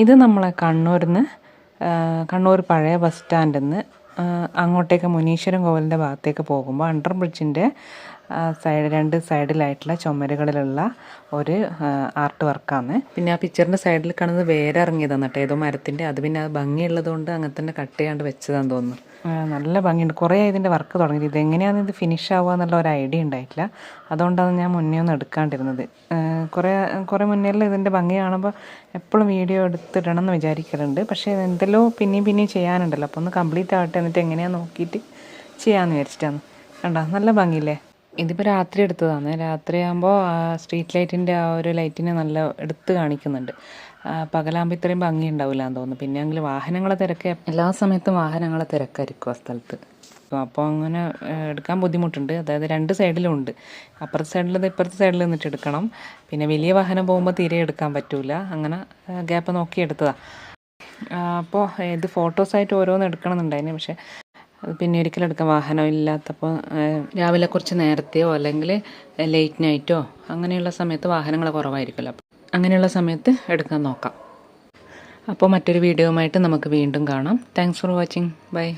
ഇത് നമ്മളെ കണ്ണൂരിൽ നിന്ന് കണ്ണൂർ പഴയ ബസ് സ്റ്റാൻഡിൽ നിന്ന് അങ്ങോട്ടേക്ക് മുനീശ്വരൻ കോവിലിന്റെ ഭാഗത്തേക്ക് പോകുമ്പോൾ അണ്ടർ ബ്രിഡ്ജിന്റെ സൈഡ് രണ്ട് സൈഡിലായിട്ടുള്ള ചുമരുകളിലുള്ള ഒരു ആർട്ട് വർക്കാണ്. പിന്നെ ആ പിക്ചറിന്റെ സൈഡിൽ കാണുന്നത് വേറെ ഇറങ്ങിയതാണ് കേട്ടോ ഏതോ മരത്തിന്റെ അത് പിന്നെ അത് ഭംഗിയുള്ളത് കൊണ്ട് അങ്ങനെ തന്നെ കട്ട് ചെയ്യാണ്ട് വെച്ചതാന്ന് തോന്നുന്നു. നല്ല ഭംഗിയുണ്ട്. കുറേ ഇതിന്റെ വർക്ക് തുടങ്ങിയത് ഇതെങ്ങനെയാണ് ഇത് ഫിനിഷ് ആവുക എന്നുള്ള ഒരു ഐഡിയ ഉണ്ടായിട്ടില്ല. അതുകൊണ്ടാണ് ഞാൻ മുന്നേ ഒന്നും എടുക്കാണ്ടിരുന്നത്. കുറേ കുറേ മുന്നേലും ഇതിന്റെ ഭംഗി കാണുമ്പോൾ എപ്പോഴും വീഡിയോ എടുത്തിടണം എന്ന് വിചാരിക്കലുണ്ട്. പക്ഷേ എന്തെല്ലോ പിന്നെയും പിന്നെയും ചെയ്യാനുണ്ടല്ലോ. അപ്പോൾ ഒന്ന് കംപ്ലീറ്റ് ആവട്ടെ എന്നിട്ട് എങ്ങനെയാണെന്ന് നോക്കിയിട്ട് ചെയ്യാമെന്ന് വിചാരിച്ചിട്ടാണ്. കണ്ടോ? നല്ല ഭംഗിയില്ലേ? ഇതിപ്പോൾ രാത്രി എടുത്തതാണ്. രാത്രിയാകുമ്പോൾ സ്ട്രീറ്റ് ലൈറ്റിന്റെ ആ ഒരു ലൈറ്റിനെ നല്ല എടുത്ത് കാണിക്കുന്നുണ്ട്. പകലാകുമ്പോൾ ഇത്രയും ഭംഗി ഉണ്ടാവില്ല എന്ന് തോന്നുന്നു. പിന്നെ എങ്കിൽ വാഹനങ്ങളെ തിരക്ക് എല്ലാ സമയത്തും വാഹനങ്ങളെ തിരക്കായിരിക്കും ആ സ്ഥലത്ത്. അപ്പോൾ അങ്ങനെ എടുക്കാൻ ബുദ്ധിമുട്ടുണ്ട്. അതായത് രണ്ട് സൈഡിലും ഉണ്ട്. അപ്പുറത്തെ സൈഡിൽ ഇപ്പുറത്തെ സൈഡിൽ നിന്നിട്ട് എടുക്കണം. പിന്നെ വലിയ വാഹനം പോകുമ്പോൾ തീരെ എടുക്കാൻ പറ്റില്ല അങ്ങനെ ഗ്യാപ്പ് നോക്കി എടുത്തതാണ് അപ്പോൾ ഇത് ഫോട്ടോസായിട്ട് ഓരോന്ന് എടുക്കണമെന്നുണ്ടായിരുന്നു. പക്ഷേ പിന്നെ ഒരിക്കലും എടുക്കാൻ വാഹനം ഇല്ലാത്തപ്പോൾ രാവിലെ കുറച്ച് നേരത്തെയോ അല്ലെങ്കിൽ ലേറ്റ് നൈറ്റോ അങ്ങനെയുള്ള സമയത്ത് വാഹനങ്ങൾ കുറവായിരിക്കുമല്ലോ. അങ്ങനെയുള്ള സമയത്ത് എടുക്കാൻ നോക്കാം. അപ്പോൾ മറ്റൊരു വീഡിയോയുമായിട്ട് നമുക്ക് വീണ്ടും കാണാം. Thanks for watching bye